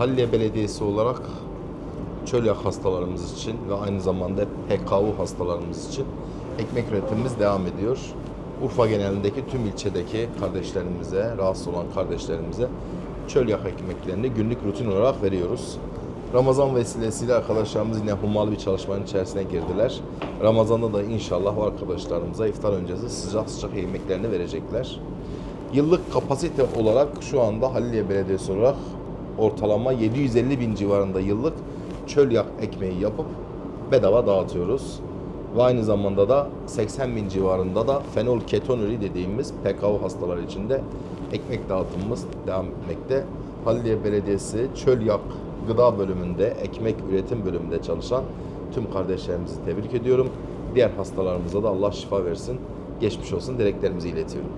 Halliye Belediyesi olarak çölyak hastalarımız için ve aynı zamanda PKU hastalarımız için ekmek üretimimiz devam ediyor. Urfa genelindeki tüm ilçedeki kardeşlerimize, rahatsız olan kardeşlerimize çölyak ekmeklerini günlük rutin olarak veriyoruz. Ramazan vesilesiyle arkadaşlarımız yine hummalı bir çalışmanın içerisine girdiler. Ramazan'da da inşallah o arkadaşlarımıza iftar öncesi sıcak sıcak yemeklerini verecekler. Yıllık kapasite olarak şu anda Haliliye Belediyesi olarak ortalama 750 bin civarında yıllık çöl yak ekmeği yapıp bedava dağıtıyoruz. Ve aynı zamanda da 80 bin civarında da fenol ketonuri dediğimiz PKU hastaları için de ekmek dağıtımımız devam etmekte. Haliliye Belediyesi çöl yak gıda bölümünde, ekmek üretim bölümünde çalışan tüm kardeşlerimizi tebrik ediyorum. Diğer hastalarımıza da Allah şifa versin, geçmiş olsun dileklerimizi iletiyorum.